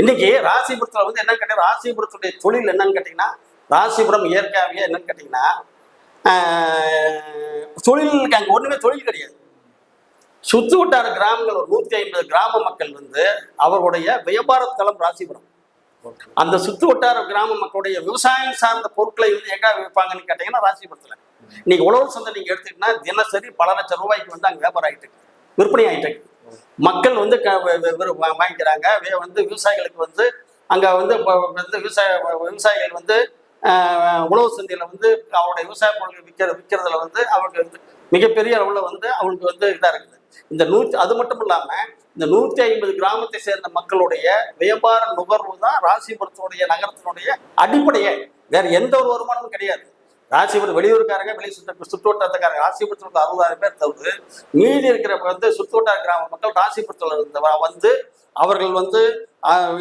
இன்னைக்கு ராசிபுரத்துல வந்து என்ன கேட்டீங்க ராசிபுரத்துடைய தொழில் என்னன்னு கேட்டீங்கன்னா ராசிபுரம் இயற்கையாகவே என்னன்னு கேட்டீங்கன்னா தொழிலுக்கு தொழில் அங்கே ஒண்ணுமே தொழில் கிடையாது. சுத்து வட்டார கிராமங்கள் ஒரு நூத்தி ஐம்பது கிராம மக்கள் வந்து அவர்களுடைய வியாபார தளம் ராசிபுரம். அந்த சுத்து வட்டார கிராம மக்களுடைய விவசாயம் சார்ந்த பொருட்களை வந்து எங்க விற்பாங்கன்னு கேட்டீங்கன்னா ராசிபுரத்துல. இன்னைக்கு உழவு சந்தை நீங்க எடுத்துக்கிட்டீங்கன்னா தினசரி பல லட்சம் ரூபாய்க்கு வந்து அங்க வியாபாரம் ஆயிட்டு இருக்கு. விற்பனை ஆயிட்டு இருக்கு. மக்கள் வந்து க- வெ- வாங்கிக்கிறாங்க. வே- வந்து விவசாயிகளுக்கு வந்து அங்க வந்து வந்து விவசாய விவசாயிகள் வந்து ஆஹ், உழவு சந்தையில வந்து அவருடைய விவசாய பொருட்கள் விற்கிற விற்கிறதுல வந்து அவருக்கு வந்து மிகப்பெரிய அளவுல வந்து அவங்களுக்கு வந்து இதா இருக்குது. இந்த நூற்றி அது மட்டும் இல்லாம இந்த நூத்தி ஐம்பது கிராமத்தை சேர்ந்த மக்களுடைய வியாபார நுகர்வு தான் ராசிபுரத்தினுடைய நகரத்தினுடைய அடிப்படையே. வேற எந்த ஒரு வருமானமும் கிடையாது. ராசிபுரம் வெளியூருக்காரங்க வெளி சுற்ற சுற்றுவட்டாரத்துக்காரங்க ராசிபுரத்தில் வந்து அறுபதாயிரம் பேர் தவிர மீதி இருக்கிற வந்து சுற்றுவட்டார கிராம மக்கள் ராசிபுரத்தில் இருந்து வந்து அவர்கள் வந்து